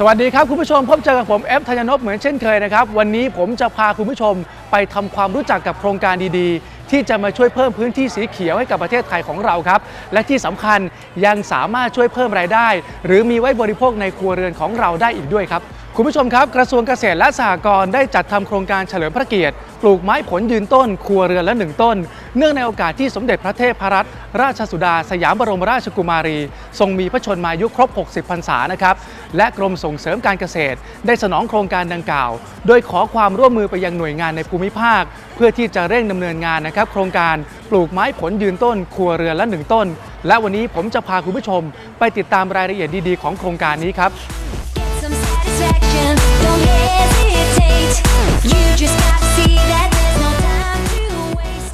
สวัสดีครับ คุณผู้ชมพบเจอกับผมเอฟธัญญนพเหมือนเช่นเคยนะครับ วันนี้ผมจะพาคุณผู้ชมไปทำความรู้จักกับโครงการดีๆ ที่จะมาช่วยเพิ่มพื้นที่สีเขียวให้กับประเทศไทยของเราครับ และที่สำคัญยังสามารถช่วยเพิ่มรายได้ หรือมีไว้บริโภคในครัวเรือนของเราได้อีกด้วยครับ คุณผู้ชมครับกระทรวงเกษตรและสหกรณ์ได้จัดทำโครงการเฉลิมพระเกียรติ ปลูกไม้ผลยืนต้น ครัวเรือนละหนึ่งต้น เนื่องในโอกาสที่สมเด็จพระเทพรัตนราชสุดา สยามบรมราชกุมารี ทรงมีพระชนมายุครบ 60 พรรษานะครับ และกรมส่งเสริมการเกษตร ได้สนองโครงการดังกล่าว โดยขอความร่วมมือไปยังหน่วยงานในภูมิภาค เพื่อที่จะเร่งดำเนินงานนะครับโครงการปลูกไม้ผลยืนต้น ครัวเรือนละหนึ่งต้น และวันนี้ผมจะพาคุณผู้ชม ไปติดตามรายละเอียดดีๆ ของโครงการนี้ครับ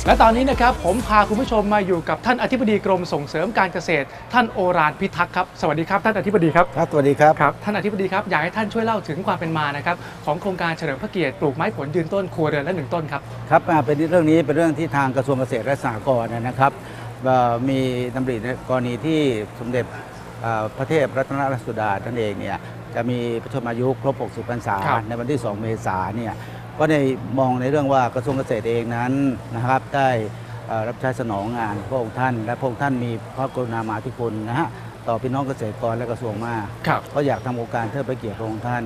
และตอนนี้นะครับผมพาคุณผู้ชมมาอยู่กับท่านอธิบดีกรมส่งเสริมการเกษตร ท่านโอรานพิทักษ์ครับสวัสดีครับท่านอธิบดีครับครับสวัสดีครับครับท่านอธิบดีครับอยากให้ท่านช่วยเล่าถึงความเป็นมานะครับของโครงการเฉลิมพระเกียรติปลูกไม้ผลยืนต้นครัวเรือนละหนึ่งต้นครับครับอ่าเป็นเรื่องนี้เป็นเรื่องที่ทางกระทรวงเกษตรและสหกรณ์นะครับเอ่อมีดำริในกรณีที่สมเด็จเอ่อพระเทพรัตนราชสุดาท่านเองเนี่ย จะมีพระชนมายุครบ 60 พรรษา ครับ ในวันที่ 2 เมษายนเนี่ยก็ได้มองในเรื่องว่ากระทรวงเกษตรเองนั้นนะครับ ได้เอ่อรับใช้สนองงานพระองค์ท่าน และพระองค์ท่านมีพระกรุณามาธิคุณนะฮะต่อพี่น้องเกษตรกรและกระทรวงมาก ครับ ก็อยากทำโครงการเทิดพระเกียรติพระองค์ท่าน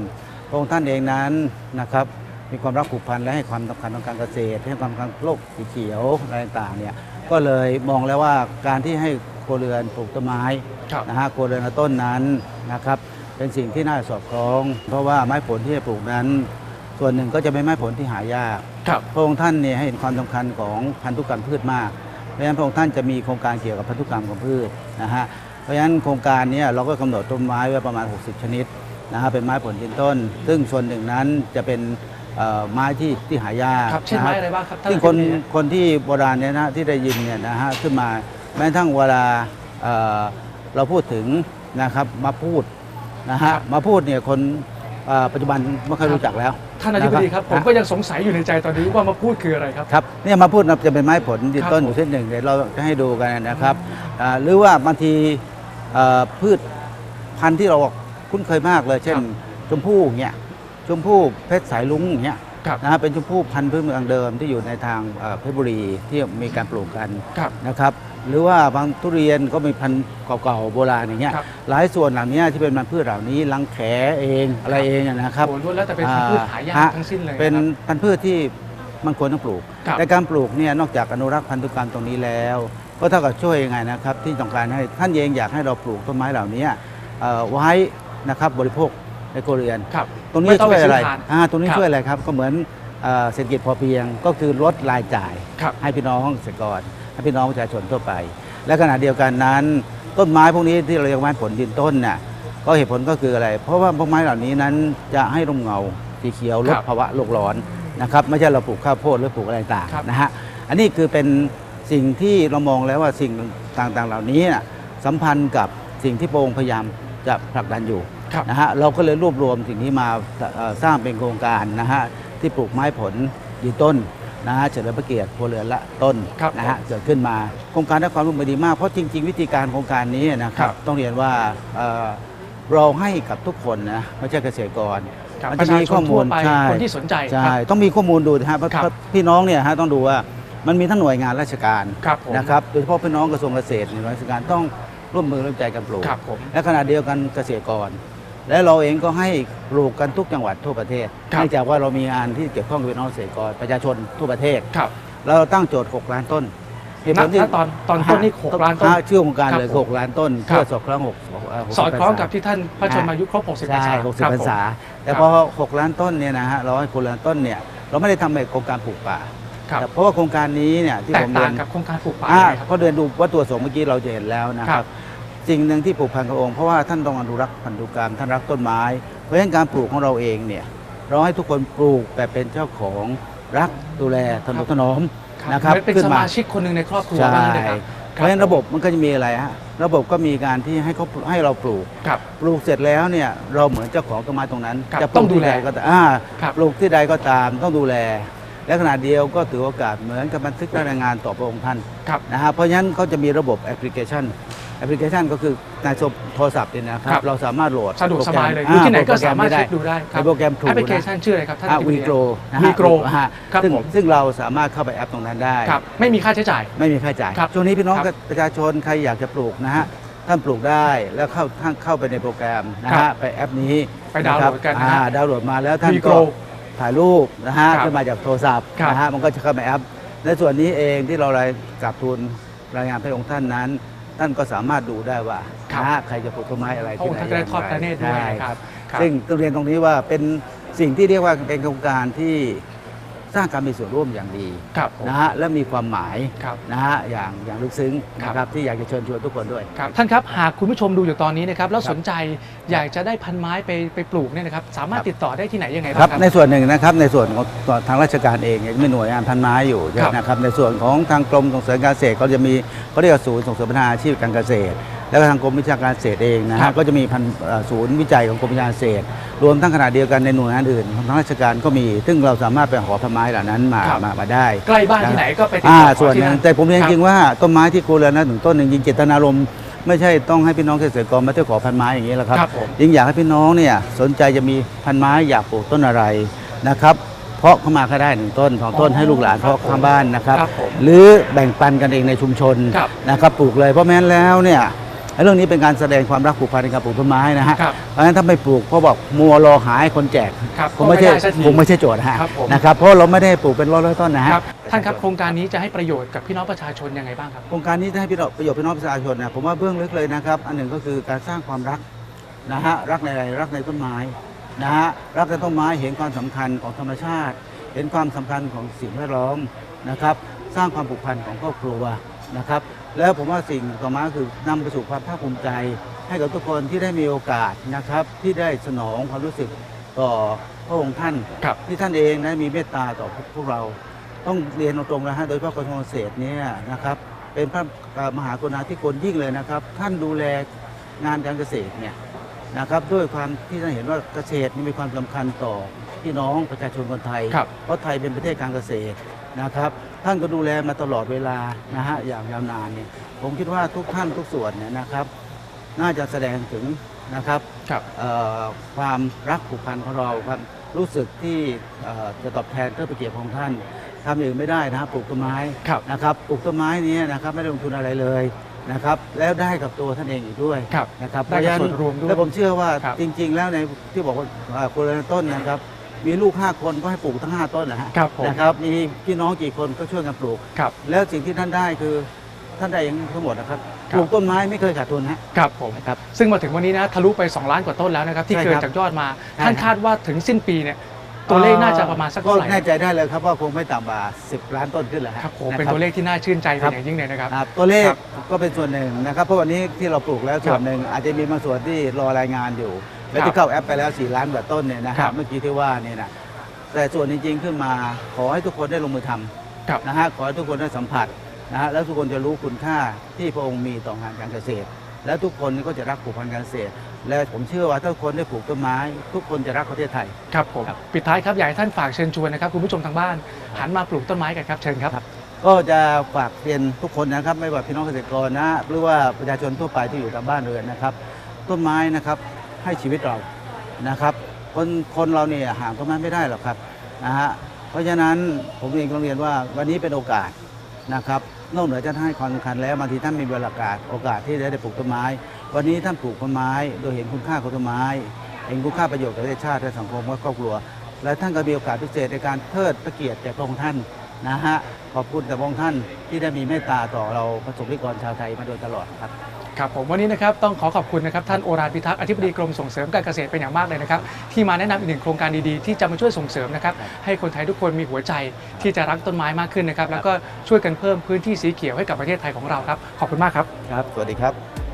พระองค์ท่านเองนั้นนะครับ มีความรักผูกพันและให้ความสำคัญทางการเกษตร ให้ความสำคัญโลกสีเขียวอะไรต่างๆเนี่ย ก็เลยมองแล้วว่าการที่ให้ครัวเรือนปลูกต้นไม้ครับ นะฮะครัวเรือนละต้นนั้นนะครับ เป็นสิ่งที่น่าสอดคล้อง เพราะว่าไม้ผลที่จะปลูกนั้น ส่วนหนึ่งก็จะเป็นไม้ผลที่หายากครับพระองค์ท่านเนี่ยให้เห็นความสำคัญของพันธุกรรมพืชมาก เพราะฉะนั้นพระองค์ท่านจะมีโครงการเกี่ยวกับพันธุกรรมของพืชนะฮะเพราะฉะนั้นโครงการเนี้เราก็กำหนดต้นไม้ไว้ประมาณ 60 ชนิดนะฮะเป็นไม้ผลยืนต้น ซึ่งส่วนหนึ่งนั้นจะเป็นเอ่อไม้ที่ที่หายากครับเช่นนะไม้ฮะอะไรบ้างครับท่านซึ่งคนอธิบดีฮะคนที่โบราณเนี่ยนะที่ได้ยินเนี่ยนะฮะขึ้นมาแม้กระทั่งเวลาเอ่อเราพูดถึงนะครับมาพูด นะฮะมาพูดเนี่ยคนเอ่อปัจจุบันไม่ค่อยรู้จักแล้วท่านอธิบดีครับผมก็ยังสงสัยอยู่ในใจตอนนี้ว่ามาพูดคืออะไรครับครับเนี่ยมาพูดนะจะเป็นไม้ผลยืนต้นครับอยู่เส้นหนึ่งเดี๋ยวเราจะให้ดูกันนะครับอ่าหรือว่าบางทีเอ่อพืชพันธุ์ที่เราคุ้นเคยมากเลย เช่น ชมพู่อย่างเงี้ยชมพู่เพชรสายลุงอย่างเงี้ยครับนะฮะเป็นชมพู่พันธุ์พื้นเมืองเดิมที่อยู่ในทางเอ่อเพชรบุรีที่มีการปลูกกันครับนะครับ หรือว่าบางทุเรียนก็มีพันธุ์เก่าๆโบราณอย่างเงี้ยครับ หลายส่วนเหล่านี้ที่เป็นพันธุ์พืชเหล่านี้ลังแขเองอะไรเองอะนะครับ โอ้ล้วนแล้วแต่เป็นพันธุ์พืชหายากอ่าทั้งสิ้นเลยเป็นนะครับ พันธุ์พืชที่มันควรต้องปลูก ครับ แต่การปลูกเนี่ยนอกจากอนุรักษ์พันธุกรรมตรงนี้แล้ว ก็เท่ากับช่วยยังไงนะครับ ที่ต้องการให้ท่านเองอยากให้เราปลูกต้นไม้เหล่านี้เอ่อไว้นะครับบริโภคในครัวเรือน ครับ ตรงนี้ไม่ต้องช่วยอะไรไปซื้อทาน อ่าตรงนี้ครับ ช่วยอะไรครับ ก็เหมือนเอ่อเศรษฐกิจพอเพียงก็คือลดรายจ่ายครับ ให้พี่น้องเกษตรกร ให้พี่น้องประชาชนทั่วไป และขณะเดียวกันนั้น ต้นไม้พวกนี้ที่เราเรียกว่าไม้ผลยืนต้นน่ะก็เหตุผลก็คืออะไร เพราะว่าพวกไม้เหล่านี้นั้นจะให้ร่มเงาสีเขียวลดครับภาวะโลกร้อนนะครับไม่ใช่เราปลูกข้าวโพดหรือปลูกอะไรต่างครับนะฮะอันนี้คือเป็นสิ่งที่เรามองแล้วว่าสิ่งต่างๆเหล่านี้น่ะสัมพันธ์กับสิ่งที่พระองค์พยายามจะผลักดันอยู่ครับนะฮะเราก็เลยรวบรวมสิ่งนี้มาเอ่อสร้างเป็นโครงการนะฮะที่ปลูกไม้ผลยืนต้น นะฮะเฉลิมพระเกียรติพลเรือนละต้นครับนะฮะเกิดขึ้นมาโครงการได้ความร่วมมือดีมากเพราะจริง ๆ วิธีการโครงการนี้นะคครัรับบต้องเรียนว่าเอ่อเราให้กับทุกคนนะไม่ใช่เกษตรกรครับมันประจะชามีชข้อนมูทั่วลไปใช่คนที่สนใจใช่ครับต้องมีข้อมูลดูนะฮะเพราะครับเพราะพี่น้องเนี่ยฮะต้องดูว่ามันมีทั้งหน่วยงานราชการครับผมนะครับโดยเฉพาะพี่น้องกระทรวงเกษตรหน่วยงานราชการต้องร่วมมือร่วมใจกันปลูกครับผมและขณะเดียวกันเกษตรกร และเราเองก็ให้ปลูกกันทุกจังหวัดทั่วประเทศครับ เนื่องจากว่าเรามีงานที่เกี่ยวข้องกับพี่น้องเกษตรกรประชาชนทั่วประเทศ ครับเราตั้งโจทย์ 6 ล้านต้นเหตุณผลที่ณตอนตอนต้นนี่หกล้านต้น ฮะชื่อโครงการเลยครับผม6ล้านต้นครับ เพื่อสอดคล้องหกเสอดคล้องกับที่ท่านพระชนมายุครบ 60พรรใช่ษาหกสิบครับพรรษาผมแต่พอ 6 ล้านต้นเนี่ยนะฮะเราให้คนล้านต้นเนี่ยเราไม่ได้ทำแบบโครงการปลูกป่า ครับแต่เพราะว่าโครงการนี้เนี่ยที่แตผกมต่าเรียงนกับโครงการปลูกป่าอ่ายังไงครับ เพราะเดินดูวัตถุประสงค์เมื่อกี้เราจะเห็นแล้วนะคครัรับบ สิ่งหนึ่งที่ปลูกพันธุ์พระองค์เพราะว่าท่านต้องอนุรักษ์พันธุกรรมท่านรักต้นไม้ เพราะฉะนั้นการปลูกของเราเองเนี่ยเราให้ทุกคนปลูกแบบเป็นเจ้าของรักดูแลทนุถนอมนะครับเหมือนเป็นขึ้นสมามาชิกคนหนึ่งในครอบครัวใช่บ้างนะครับเพราะฉะนั้นระบบมันก็จะมีอะไรฮะระบบก็มีการที่ให้เขาให้เราปลูกครับปลูกเสร็จแล้วเนี่ยเราเหมือนเจ้าของต้นไม้ตรงนั้นครับจะปต้ลูอกงดูที่แลใดก็ตามอ่าครับปลูกที่ใดก็ตามต้องดูแล และขณะเดียวก็ถือโอกาสเหมือนกับบันทึกรายงานต่อพระองค์ท่านครับนะฮะเพราะฉะนั้นเขาจะมีระบบแอปพลิเคชันแอปพลิเคชันก็คือในโทรศัพท์เนี่ยนะคครัรับบเราสามารถโหลดสะดวกสบายเลยโปอยู่รแกรที่ไหนก็โปรแกสามารถได้เช็คดูได้ครับในโปรแกรม True แอปพลิเคนะชันชื่ออะไรครับท่านอ่าอธิบวีดีโกรนะฮะวีโกรฮะครับซึ่งผมซึ่งเราสามารถเข้าไปแอปตรงนั้นได้ครับไม่มีค่าใช้จ่าย ไม่มีค่าใช้จ่ายครับช่วงนี้พี่น้องครับประชาชนใครอยากจะปลูกนะฮะท่านปลูกได้แล้วเข้าท่านเข้าไปในโปรแกรมนะครัฮะบไปแอปนี้ไปดาวน์โหลดกันนะฮะอ่าดาวน์โหลดมาแล้วท่านวีโกก็ร ถ่ายรูปนะฮะครับขึ้นมาจากโทรศัพท์ครับนะฮะมันก็จะเข้ามาแอปในส่วนนี้เองที่เรารายกราบทูลรายงานพระองค์ท่านนั้น ท่านก็สามารถดูได้ว่าครับ นะฮะใครจะปลูกต้นไม้อะไรพระที่องไหค์นท่านก็ได้ทอดพระเนตรด้วยใช่ นะครับครับ ซึ่งต้องเรียนตรงนี้ว่าเป็นสิ่งที่เรียกว่าเป็นโครงการที่ สร้างการมีส่วนร่วมอย่างดีครับผม นะฮะและมีความหมายครับ นะฮะอย่างอย่างลึกซึ้งครับ นะครับที่อยากจะเชิญชวนทุกคนด้วย ครับท่านครับหากคุณผู้ชมดูอยู่ตอนนี้นะครับแล้วครับสนใจอยากจะได้พันไม้ไปไปปลูกเนี่ยนะครับสามารถครับติดต่อได้ที่ไหนยังไงคบ้ารับงครับ ในส่วนหนึ่งนะครับในส่วนของทางราชการเองเนี่ยมีหน่วยงานพันไม้อยู่ครับนะครับในส่วนของทางกรมส่งเสริมการเกษตรก็จะมีเขาเรียกว่าศูนย์ส่งเสริมพัฒนาอาชีพการเกษตร แล้วก็ทางกรมวิชาการเกษตรเองนะครัฮะบ ก็จะมีพันเอ่อศูนย์วิจัยของกรมวิชาการเกษตร รวมทั้งขนาดเดียวกันในหน่วยงานอื่นของทางราชการก็มี ซึ่งเราสามารถไปขอพันไม้เหล่านั้นมาครับ มามาได้ ใกล้บ้านที่ไหนก็ไปติดอ่าต่อขอส่วนที่หนึ่งนั่นแต่ผมเรียนครับจริงๆว่าต้นไม้ที่ครัวเรือนนะถึงต้นหนึ่งจริงเจตนารมณ์ไม่ใช่ต้องให้พี่น้องเกษตรกรมาเที่ยวขอพันไม้อย่างนี้แหละครับครับผมยิ่งอยากให้พี่น้องเนี่ยสนใจจะมีพันไม้อยากปลูกต้นอะไรนะครับ เพาะเข้ามาก็ได้หนึ่งต้นสองต้นอ๋อให้ลูกหลานเพาะข้างบ้านนะครับ ครับผมหรือแบ่งปันกันเองในชุมชนครับนะครับปลูกเลยเพราะแม้นแล้วเนี่ยไอ้ เรื่องนี้เป็นการแสดงความรักผูกพันในการปลูกต้นไม้นะฮะครับเพราะฉะนั้นถ้าไม่ปลูกเพราะบอกมัวรอหาให้คนแจกครับคงไม่ใช่ก็ไม่ได้สักทีคงไม่ใช่โจทย์ฮะครับผม นะครับเพราะเราไม่ได้ปลูกเป็นร้อยๆต้นนะฮะ ครับท่านครับโครงการนี้จะให้ประโยชน์กับพี่น้องประชาชนยังไงบ้างครับ โครงการนี้จะให้พี่น้องประโยชน์พี่น้องประชาชนนะผมว่าเบื้องลึกเลยนะครับ อันหนึ่งก็คือการสร้างความรักนะฮะรักในอะไรรักในต้นไม้นะฮะรักในต้นไม้เห็นความสำคัญของธรรมชาติ เห็นความสำคัญของสิ่งแวดล้อมนะครับ สร้างความผูกพันของครอบครัว นะครับ แล้วผมว่าสิ่งต่อมาก็คือนำไปสู่ความภาคภูมิใจ ให้กับทุกคนที่ได้มีโอกาสนะครับ ที่ได้สนองความรู้สึกต่อพระองค์ท่านครับที่ท่านเองได้มีเมตตาต่อพวกเรา ต้องเรียนตรงๆนะฮะโดยเฉพาะกระทรวงเกษตรเนี่ยนะครับเป็นพระเอ่อมหากรุณาธิคุณยิ่งเลยนะครับ ท่านดูแลงานการเกษตรเนี่ยนะครับด้วยความที่ท่านเห็นว่าเกษตรนี่มีความสำคัญต่อพี่น้องประชาชนคนไทยครับเพราะไทยเป็นประเทศการเกษตรนะครับ ท่านก็ดูแลมาตลอดเวลานะฮะอย่างยาวนานเนี่ยผมคิดว่าทุกท่านทุกส่วนเนี่ยนะครับ น่าจะแสดงถึงนะครับครับเอ่อความรักผูกพันของเราครับรู้สึกที่เอ่อจะตอบแทนเทิดพระเกียรติของท่านทำอย่างอื่นไม่ได้นะครับปลูกต้นไม้ครับนะครับปลูกต้นไม้นี้นะครับไม่ได้ลงทุนอะไรเลยนะครับแล้วได้กับตัวท่านเองอีกด้วยครับนะครับได้กับส่วนรวมด้วยและผมเชื่อว่าครับจริง ๆ แล้วในที่บอกว่าอ่าคนละต้นนะครับ มีลูก 5 คนก็ให้ปลูกทั้ง 5 ต้นนะฮะครับผม นะครับมีพี่น้องกี่คนก็ช่วยกันปลูก ครับ แล้วสิ่งที่ท่านได้คือท่านได้อย่างทั้งหมดนะครับครับ ปลูกต้นไม้ไม่เคยขาดทุนฮะครับผม นะครับ ซึ่งมาถึงวันนี้นะทะลุไป 2 ล้านกว่าต้นแล้วนะครับ ที่ใช่เกิคนรับจากยอดมา ใช่ท่านครับ คาดว่าถึงสิ้นปีเนี่ยตัวเลขน่าจะประมาณสักก็เท่าไหร่แน่ใจได้เลยครับว่าคงไม่ต่ำกว่า10 ล้านต้นขึ้นแหละฮะครับผมะเป็นตัวเลขที่น่าชื่นใจครัเป็นบ อย่างยิ่งเลยนะครับ ครับตัวเลขครับก็เป็นส่วนหนึ่งนะครับ เพราะวันนี้ที่เราปลูกแล้วส่วนหนึ่งอาจจะมีบางส่วนที่รอรายงานอยู่ และครับที่เข้าแอปไปแล้ว 4 ล้านกว่าต้นเนี่ยนะคครัรับบเมื่อกี้ที่ว่าเนี่ยนะแต่ส่วนจริงๆขึ้นมาขอให้ทุกคนได้ลงมือทำครับนะฮะขอให้ทุกคนได้สัมผัสนะฮะแล้วทุกคนจะรู้คุณค่าที่พระองค์มีต่องานการเกษตร และทุกคนก็จะรักผูกพันการเกษตร และผมเชื่อว่าถ้าทุกคนได้ปลูกต้นไม้ ทุกคนจะรักประเทศไทยครับผมครับปิดท้ายครับอยากให้ท่านฝากเชิญชวนนะครับคุณผู้ชมทางบ้านหันมาปลูกต้นไม้กันครับเชิญครับ ก็จะฝากเรียนทุกคนนะครับ ไม่ว่าพี่น้องเกษตรกรนะหรือว่าประชาชนทั่วไปที่อยู่ตามบ้านเรือนนะครับ ต้นไม้นะครับ ให้ชีวิตเรานะครับ คนคนเราเนี่ยห่างต้นไม้ไม่ได้หรอกครับนะฮะเพราะฉะนั้นผมเองต้องเรียนว่าวันนี้เป็นโอกาสนะครับนอกเหนือจากให้ความสำคัญแล้วบางทีท่านมีเวลาโอกาสโอกาสที่ได้ปลูกต้นไม้ วันนี้ท่านปลูกต้นไม้ โดยเห็นคุณค่าของต้นไม้ เห็นคุณค่าประโยชน์กับประเทศชาติและสังคมและครอบครัว และท่านก็มีโอกาสพิเศษในการเทิดพระเกียรติแก่พระองค์ท่านนะฮะขอบคุณแต่พระองค์ท่านที่ได้มีเมตตาต่อเราประสบนิกรชาวไทยมาโดยตลอดครับ ครับผมวันนี้นะครับต้องขอขอบคุณนะครับท่านโอรานพิทักษ์อธิบดีกรมส่งเสริมการเกษตรเป็นอย่างมากเลยนะครับที่มาแนะนำอีกหนึ่งโครงการดีๆ ที่จะมาช่วยส่งเสริมนะครับให้คนไทยทุกคนมีหัวใจที่จะรักต้นไม้มากขึ้นนะครับแล้วก็ช่วยกันเพิ่มพื้นที่สีเขียวให้กับประเทศไทยของเราครับขอบคุณมากครับ ครับ สวัสดีครับ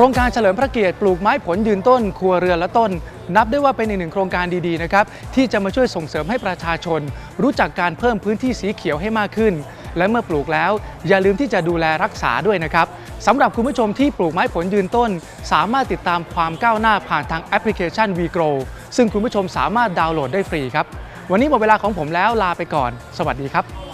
ครงการเฉลิมพระเกียรติปลูกไม้ผลยืนต้น ครัวเรือนละต้น นับได้ว่าเป็นอีกหนึ่งโครงการดีๆนะครับที่จะมาช่วยส่งเสริมให้ประชาชน รู้จักการเพิ่มพื้นที่สีเขียวให้มากขึ้น และเมื่อปลูกแล้ว อย่าลืมที่จะดูแลรักษาด้วยนะครับสำหรับคุณผู้ชมที่ปลูกไม้ผลยืนต้น สามารถติดตามความก้าวหน้าผ่านทางแอปพลิเคชัน WeGrow ซึ่งคุณผู้ชมสามารถดาวน์โหลดได้ฟรีครับวันนี้หมดเวลาของผมแล้วลาไปก่อน สวัสดีครับ